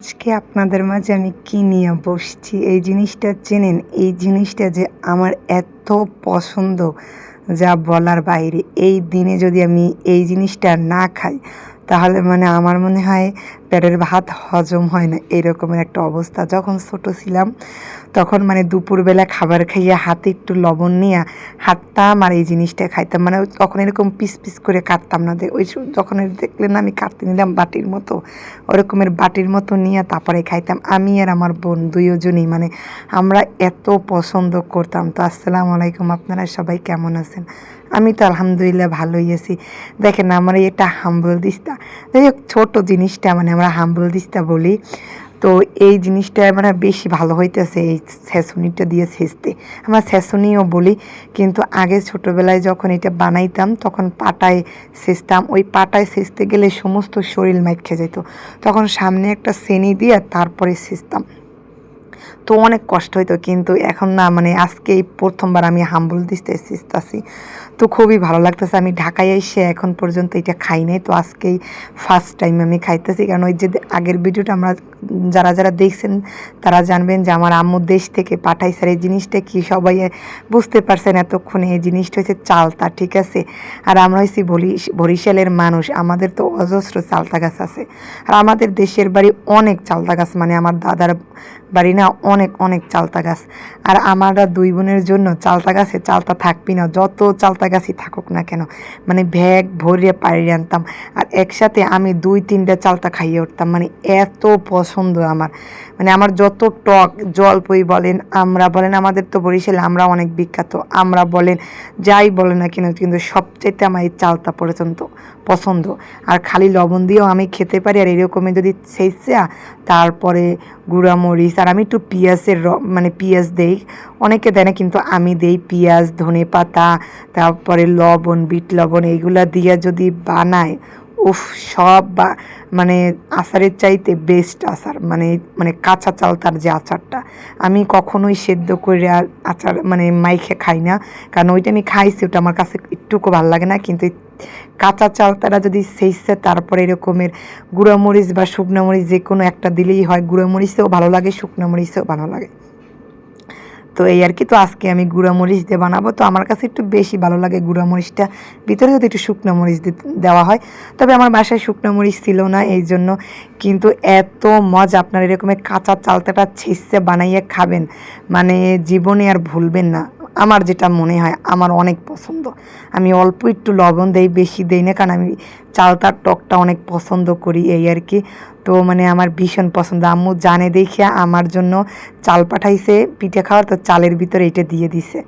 আজকে আপনাদের মাঝে আমি কি নিয়ে বসছি? এই জিনিসটা চেনেন, এই জিনিসটা যে আমার এত পছন্দ যা বলার বাইরে। এই দিনে যদি আমি এই জিনিসটা না খাই, তাহলে মানে আমার মনে হয় পেটের ভাত হজম হয় না, এরকমের একটা অবস্থা। যখন ছোট ছিলাম, তখন মানে দুপুরবেলা খাবার খাইয়ে হাতে একটু লবণ নিয়ে হাঁটতাম আর এই জিনিসটা খাইতাম। মানে তখন এরকম পিস পিস করে কাটতাম না ওই যখন দেখলেন আমি কাটতে নিলাম বাটির মতো, ওরকমের বাটির মতো নিয়ে তারপরে খাইতাম। আমি আর আমার বোন দুইজনই মানে আমরা এত পছন্দ করতাম। তো আসসালামু আলাইকুম, আপনারা সবাই কেমন আছেন? আমি তো আলহামদুলিল্লাহ ভালোই আছি। দেখেন, আমার এটা হাম্বল দিস্তা। যাই হোক, ছোটো জিনিসটা মানে আমরা হাম্বল দিস্তা বলি। তো এই জিনিসটা মানে বেশি ভালো হইতেছে এই ছেঁচুনিটা দিয়ে ছেঁচতে আমরা ছেঁচুনিও বলি, কিন্তু আগে ছোটোবেলায় যখন এটা বানাইতাম, তখন পাটায় ছেঁচতাম ওই পাটায় ছেঁচতে গেলে সমস্ত শরীর মাইখে যেত তখন সামনে একটা সেনি দিয়ে তারপরে ছেঁচতাম তো অনেক কষ্ট হইতো, কিন্তু এখন না মানে আজকে এই প্রথমবার আমি হাম্বল দিতে শিখতেছি তো খুবই ভালো লাগতেছে, আমি ঢাকায় এসে এখন পর্যন্ত এটা খাই নাই, তো আজকেই ফার্স্ট টাইম আমি খাইতেছি। কারণ ওই যে আগের ভিডিওটা আমরা যারা যারা দেখছেন, তারা জানবেন যে আমার আম্মু দেশ থেকে পাঠাইছে, আর এই জিনিসটা কি সবাই বুঝতে পারছেন এতক্ষণে, এই জিনিসটা হচ্ছে চালতা, ঠিক আছে? আর আমরা হয়েছি বরিশ- বরিশালের মানুষ, আমাদের তো অজস্র চালতা গাছ আছে। আর আমাদের দেশের বাড়ি অনেক চালতা গাছ মানে আমার দাদার বাড়ি না অনেক অনেক চালতা গাছ। আর আমরা দুই বোনের জন্য চালতা গাছে চালতা থাকবি না, যত চালতা গাছই থাকুক না কেন মানে ভ্যাগ ভরিয়ে পাড়িয়ে আনতাম। আর একসাথে আমি দুই, তিনটা চালতা খাইয়ে উঠতাম মানে এত পছন্দ আমার। মানে আমার যত টক জলপই বলেন, আমরা বলেন, আমাদের তো বরিশালে, আমরা অনেক বিখ্যাত, আমরা বলেন, যাই বলে না কেন, কিন্তু সবচাইতে আমার এই চালতা পর্যন্ত পছন্দ। আর খালি লবণ দিয়েও আমি খেতে পারি, আর এরকমই যদি সেইসা তারপরে গুঁড়া মরিচ আর আমি একটু পেঁয়াজের মানে পিঁয়াজ দেই। অনেকে দেয় না, কিন্তু আমি দেই পিঁয়াজ ধনে পাতা তারপরে লবণ, বিট লবণ, এইগুলা দিয়ে যদি বানায় উফ, সব বা মানে আচারের চাইতে বেস্ট আচার মানে মানে কাঁচা চালতার যে আচারটা। আমি কখনোই সেদ্ধ করে আচার মানে মাইখে খাই না। কারণ ওইটা আমি খাইছি, ওটা আমার কাছে একটুকু ভালো লাগে না। কিন্তু কাঁচা চালতারা যদি সেইসে, তারপরে এরকমের গুঁড়ো মরিচ বা শুকনো মরিচ যে কোনো একটা দিলেই হয়। গুঁড়ো মরিচেও ভালো লাগে, শুকনো মরিচেও ভালো লাগে। তো এই আর কি। তো আজকে আমি গুঁড়া মরিচ দিয়ে বানাবো। তো আমার কাছে একটু বেশি ভালো লাগে গুঁড়া মরিচটা ভিতরে যদি একটু শুকনো মরিচ দেওয়া হয়। তবে আমার বাসায় শুকনো মরিচ ছিল না এই জন্য। কিন্তু এত মজা আপনার এরকমের কাঁচা চালতাটা ছেঁচে বানাইয়ে খাবেন। মানে জীবনে আর ভুলবেন না। আমার যেটা মনে হয়, আমার অনেক পছন্দ। আমি অল্প একটু লবণ দেই, বেশি দেই না, কারণ আমি চালতার টকটা অনেক পছন্দ করি এই আর কি। তো মানে আমার ভীষণ পছন্দ। আম্মু জানে দেখে আমার জন্য চাল পাঠাইছে, পিঠে খাওয়ার, তো চালের ভিতরে এটা দিয়ে দিছে।